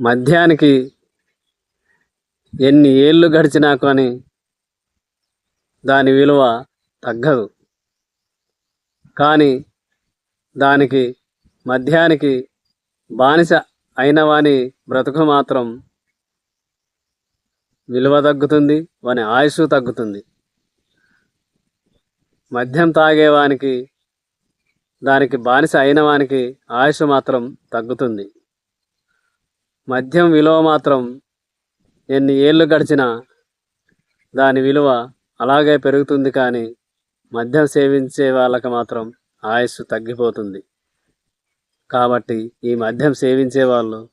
మద్యానికి ఎన్ని ఏళ్ళు గడిచినా కానీ దాని విలువ తగ్గదు. కానీ దానికి మద్యానికి బానిస అయిన వాని బ్రతుకు మాత్రం విలువ తగ్గుతుంది వాని ఆయుష్ తగ్గుతుంది. మద్యం తాగేవానికి దానికి బానిస అయిన వానికి ఆయుష్ మాత్రం తగ్గుతుంది. మద్యం విలువ మాత్రం ఎన్ని ఏళ్ళు గడిచినా దాని విలువ అలాగే పెరుగుతుంది కానీ మద్యం సేవించే వాళ్ళకి మాత్రం ఆయుస్సు తగ్గిపోతుంది. కాబట్టి ఈ మద్యం సేవించే వాళ్ళు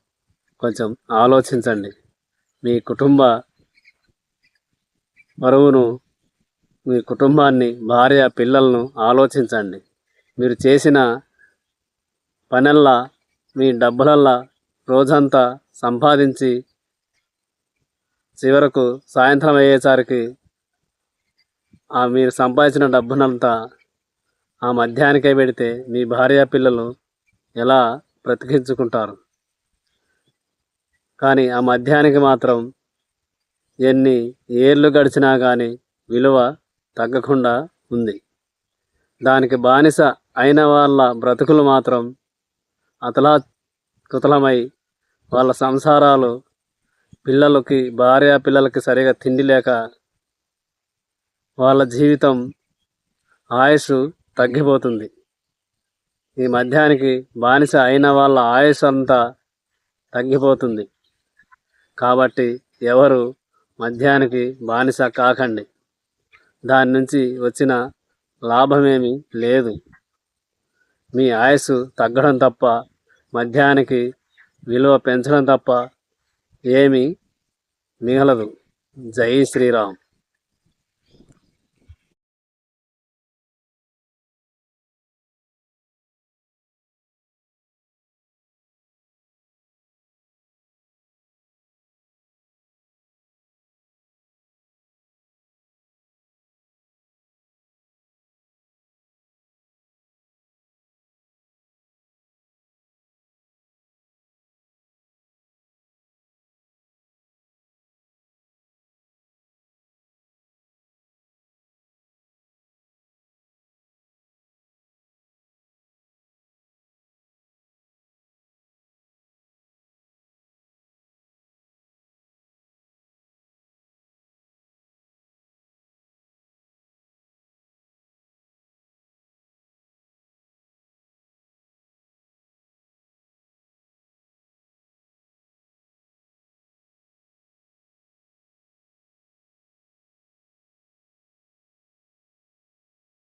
కొంచెం ఆలోచించండి. మీ కుటుంబ బరువును మీ కుటుంబాన్ని భార్య పిల్లలను ఆలోచించండి. మీరు చేసిన పనల్లా మీ డబ్బులల్లా రోజంతా సంపాదించి చివరకు సాయంత్రం అయ్యేసరికి ఆ మీరు సంపాదించిన డబ్బునంతా ఆ మధ్యానికే పెడితే మీ భార్య పిల్లలు ఎలా బ్రతికించుకుంటారు? కానీ ఆ మధ్యానికి మాత్రం ఎన్ని ఏళ్ళు గడిచినా కానీ విలువ తగ్గకుండా ఉంది. దానికి బానిస అయిన వాళ్ళ బ్రతుకులు మాత్రం అతలా కుతలమై వాళ్ళ సంసారాలు పిల్లలకి భార్య పిల్లలకి సరిగా తిండి లేక వాళ్ళ జీవితం ఆయుష్ తగ్గిపోతుంది. ఈ మధ్యానికి బానిస అయిన వాళ్ళ ఆయుష్ అంతా తగ్గిపోతుంది. కాబట్టి ఎవరు మద్యానికి బానిస కాకండి. దాని నుంచి వచ్చిన లాభమేమి లేదు. మీ ఆయుస్సు తగ్గడం తప్ప మద్యానికి విలువ పెంచడం తప్ప ఏమీ మిగలదు. జై శ్రీరామ్.